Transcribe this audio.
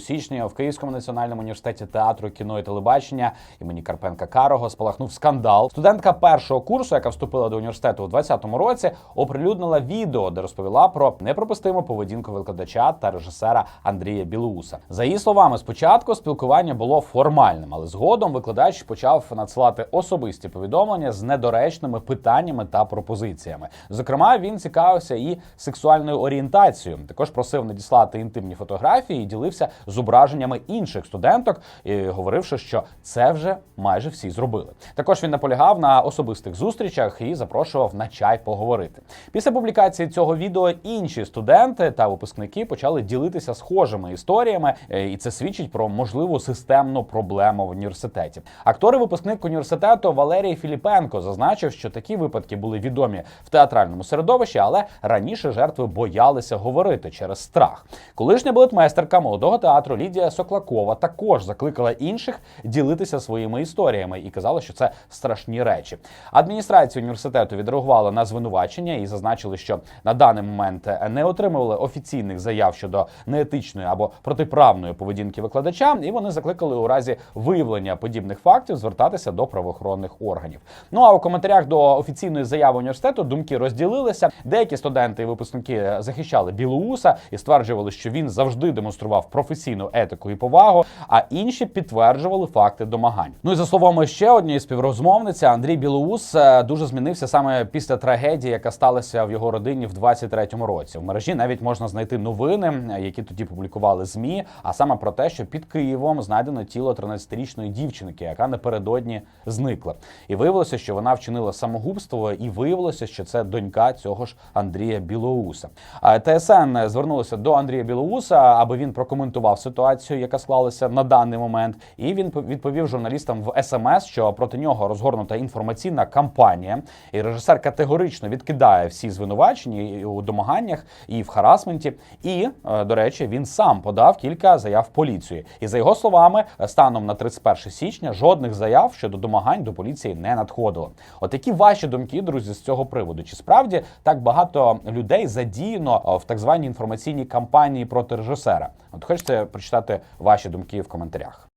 у січні в Київському національному університеті театру, кіно і телебачення імені Карпенка Карого спалахнув скандал. Студентка першого курсу, яка вступила до університету у 2020 році, оприлюднила відео, де розповіла про непропустиму поведінку викладача та режисера Андрія Білоуса. За її словами, спочатку спілкування було формальним, але згодом викладач почав надсилати особисті повідомлення з недоречними питаннями та пропозиціями. Зокрема, він цікавився і сексуальною орієнтацією. Також просив надіслати інтимні фотографії і ділився зображеннями інших студенток, і говоривши, що це вже майже всі зробили. Також він наполягав на особистих зустрічах і запрошував на чай поговорити. Після публікації цього відео інші студенти та випускники почали ділитися схожими історіями, е, і це свідчить про можливу системну проблему в університеті. Актор випускник університету Валерій Філіпенко зазначив, що такі випадки були відомі в театральному середовищі, але раніше жертви боялися говорити через страх. Колишня балетмейстерка молодого театру Лідія Соклакова також закликала інших ділитися своїми історіями і казала, що це страшні речі. Адміністрація університету відреагувала на звинувачення і зазначили, що на даний момент не отримували офіційних заяв щодо неетичної або протиправної поведінки викладача, і вони закликали у разі виявлення подібних фактів звертатися до правоохоронних органів. Ну а у коментарях до офіційної заяви університету думки розділилися. Деякі студенти і випускники захищали Білоуса і стверджували, що він завжди демонстрував професійну етику і повагу. А інші підтверджували факти домагань. Ну і за словами ще однієї співрозмовниці, Андрій Білоус е, дуже змінився саме після трагедії, яка сталася в його родині в 23-му році. В мережі навіть можна знайти новини, які тоді публікували змі. А саме про те, що під Києвом знайдено тіло 13-річної дівчинки, яка напередодні зникла. І виявилося, що вона вчинила самогубство, і виявилося, що це донька цього ж Андрія Білоуса. А ТСН звернулося до Андрія Білоуса, аби він прокоментував ситуацію, яка склалася на даний момент. І він відповів журналістам в СМС, що проти нього розгорнута інформаційна кампанія, і режисер категорично відкидає всі звинувачення у домаганнях і в харасменті. І е, до речі, він сам подав кілька заяв в поліцію. І за його словами, станом на 31 січня жодних заяв щодо домагань до поліції не надходило. От які ваші думки, друзі, з цього приводу? Чи справді так багато людей задіяно е, в так званій інформаційній кампанії проти режисера? От хочете прочитати ваші думки в коментарях.